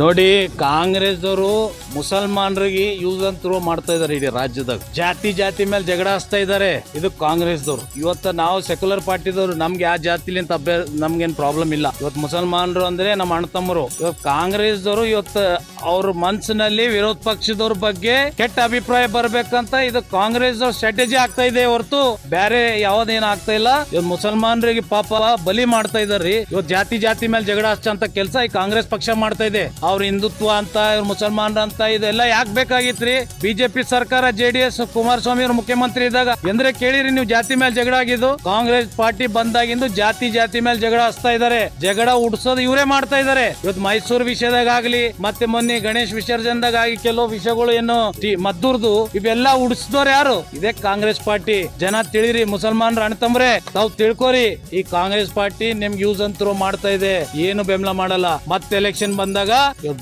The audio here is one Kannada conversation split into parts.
ನೋಡಿ ಕಾಂಗ್ರೆಸ್ ಅವರು ಮುಸಲ್ಮಾನರಿಗೆ ಯೂಸ್ ಅಂತ ಮಾಡ್ತಾ ಇದಾರೆ ಇಡೀ ರಾಜ್ಯದಾಗ. ಜಾತಿ ಜಾತಿ ಮೇಲೆ ಜಗಳ ಹಚ್ತಾ ಇದಾರೆ ಇದು ಕಾಂಗ್ರೆಸ್ ದವ್ರು ಇವತ್ತು ನಾವು ಸೆಕ್ಯುಲರ್ ಪಾರ್ಟಿದವರು, ನಮ್ಗೆ ಯಾವ ಜಾತಿಲಿಂತ ಅಭ್ಯಾಸ ನಮ್ಗೇನ್ ಪ್ರಾಬ್ಲಮ್ ಇಲ್ಲ. ಇವತ್ತು ಮುಸಲ್ಮಾನರು ಅಂದ್ರೆ ನಮ್ಮ ಅಣ್ಣ ತಮ್ಮರು ಇವತ್ತು ಕಾಂಗ್ರೆಸ್ ದವರು ಇವತ್ತು ಅವ್ರ ಮನ್ಸಿನಲ್ಲಿ ವಿರೋಧ ಪಕ್ಷದವ್ರ ಬಗ್ಗೆ ಕೆಟ್ಟ ಅಭಿಪ್ರಾಯ ಬರ್ಬೇಕಂತ ಇದು ಕಾಂಗ್ರೆಸ್ ಸ್ಟ್ರಾಟಜಿ ಆಗ್ತಾ ಇದೆ ಹೊರತು ಬೇರೆ ಯಾವ್ದೇನ್ ಆಗ್ತಾ ಇಲ್ಲ. ಇವತ್ತು ಮುಸಲ್ಮಾನರಿಗೆ ಪಾಪ ಬಲಿ ಮಾಡ್ತಾ ಇದಾರ್ರಿ ಇವತ್ತು ಜಾತಿ ಜಾತಿ ಮೇಲೆ ಜಗಳ ಹಚ್ಚಂತ ಕೆಲಸ ಈ ಕಾಂಗ್ರೆಸ್ ಪಕ್ಷ ಮಾಡ್ತಾ ಇದೆ. ಅವ್ರ ಹಿಂದುತ್ವ ಅಂತ, ಇವ್ರ ಮುಸಲ್ಮಾನರ ಅಂತ, ಇದೆಲ್ಲ ಯಾಕೆ ಬೇಕಾಗಿತ್ರಿ? ಬಿಜೆಪಿ ಸರ್ಕಾರ ಜೆಡಿಎಸ್ ಕುಮಾರಸ್ವಾಮಿ ಅವರು ಮುಖ್ಯಮಂತ್ರಿ ಇದ್ದಾಗ ಎಂದ್ರೆ ಕೇಳಿರಿ ನೀವು ಜಾತಿ ಮೇಲೆ ಜಗಳ ಆಗಿದ್ದು, ಕಾಂಗ್ರೆಸ್ ಪಾರ್ಟಿ ಬಂದಾಗಿಂದು ಜಾತಿ ಜಾತಿ ಮೇಲೆ ಜಗಳ ಹಚ್ತಾ ಇದಾರೆ, ಜಗಳ ಉಡ್ಸೋದು ಇವರೇ ಮಾಡ್ತಾ ಇದಾರೆ. ಇವತ್ತು ಮೈಸೂರು ವಿಷಯದಾಗ ಆಗ್ಲಿ ಮತ್ತೆ ಮೊನ್ನೆ ಗಣೇಶ್ ವಿಸರ್ಜನದಾಗ ಆಗಿ ಕೆಲವು ವಿಷಯಗಳು ಏನು ಮದ್ದೂರ್ದು, ಇವೆಲ್ಲ ಉಡ್ಸಿದವ್ರು ಯಾರು? ಇದೇ ಕಾಂಗ್ರೆಸ್ ಪಾರ್ಟಿ. ಜನ ತಿಳಿರಿ, ಮುಸಲ್ಮಾನರ ಅಣ್ತಂಬ್ರೆ ತಾವು ತಿಳ್ಕೊರಿ, ಈ ಕಾಂಗ್ರೆಸ್ ಪಾರ್ಟಿ ನಿಮ್ಗೆ ಯೂಸ್ ಅಂತರೂ ಮಾಡ್ತಾ ಇದೆ, ಏನು ಬೆಂಬಲ ಮಾಡಲ್ಲ. ಮತ್ತೆ ಎಲೆಕ್ಷನ್ ಬಂದಾಗ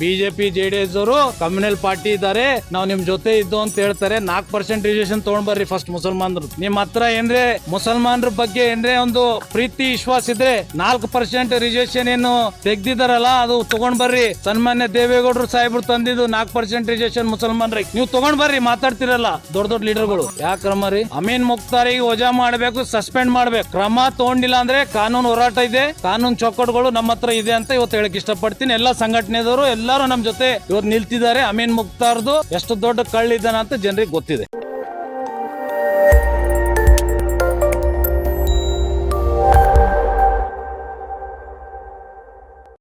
ಬಿಜೆಪಿ ಜೆಡಿಎಸ್ ಅವರು ಕಮ್ಯುನಲ್ ಪಾರ್ಟಿ ಇದ್ದಾರೆ. ನಾವು ನಿಮ್ ಜೊತೆ ಇದ್ದು ಅಂತ ಹೇಳ್ತಾರೆ. ನಾಲ್ಕು ಪರ್ಸೆಂಟ್ ರಿಸರ್ವೇಶನ್ ತಗೊಂಡ್ ಬರ್ರಿ ಫಸ್ಟ್ ಮುಸಲ್ಮಾನರು. ನಿಮ್ ಹತ್ರ ಏನ್ರೆ ಮುಸಲ್ಮಾನರ ಬಗ್ಗೆ ಏನ್ರೆ ಒಂದು ಪ್ರೀತಿ, ವಿಶ್ವಾಸ ಇದ್ರೆ ನಾಲ್ಕು ಪರ್ಸೆಂಟ್ ರಿಸರ್ವೇಶನ್ ಏನು ತೆಗ್ದಿದಾರಲ್ಲ, ಅದು ತಗೊಂಡ್ ಬರ್ರಿ. ಸನ್ಮಾನ್ಯ ದೇವೇಗೌಡರು ಸಾಹೇಬ್ರು ತಂದಿದ್ದು ನಾಲ್ಕು ಪರ್ಸೆಂಟ್ ರಿಸರ್ವೇಶನ್ ಮುಸಲ್ಮಾನ್ರಿ ನೀವು ತಗೊಂಡ್ ಬರ್ರಿ, ಮಾತಾಡ್ತಿರಲ್ಲ ದೊಡ್ಡ ದೊಡ್ಡ ಲೀಡರ್ಗಳು. ಯಾಕೆ ಕ್ರಮ ರೀ? ಅಮೀನ್ ಮುಕ್ತಾರಿಗೆ ವಜಾ ಮಾಡ್ಬೇಕು ಸಸ್ಪೆಂಡ್ ಮಾಡ್ಬೇಕು. ಕ್ರಮ ತಗೊಂಡಿಲ್ಲ ಅಂದ್ರೆ ಕಾನೂನು ಹೋರಾಟ ಇದೆ. ಕಾನೂನು ಚೌಕಟ್ಗಳು ನಮ್ಮ ಹತ್ರ ಇದೆ ಅಂತ ಇವತ್ತು ಹೇಳಕ್ ಇಷ್ಟಪಡ್ತೀನಿ. ಎಲ್ಲ ಸಂಘಟನೆದವರು ಎಲ್ಲರೂ ನಮ್ ಜೊತೆ ಇವತ್ತು ನಿಲ್ತಿದ್ದಾರೆ ಅಮೀನ್ ಮುಕ್ತಾರ್ದು ಎಷ್ಟು ದೊಡ್ಡ ಕಳ್ಳಿದ್ದಾನ ಅಂತ ಜನರಿಗೆ ಗೊತ್ತಿದೆ.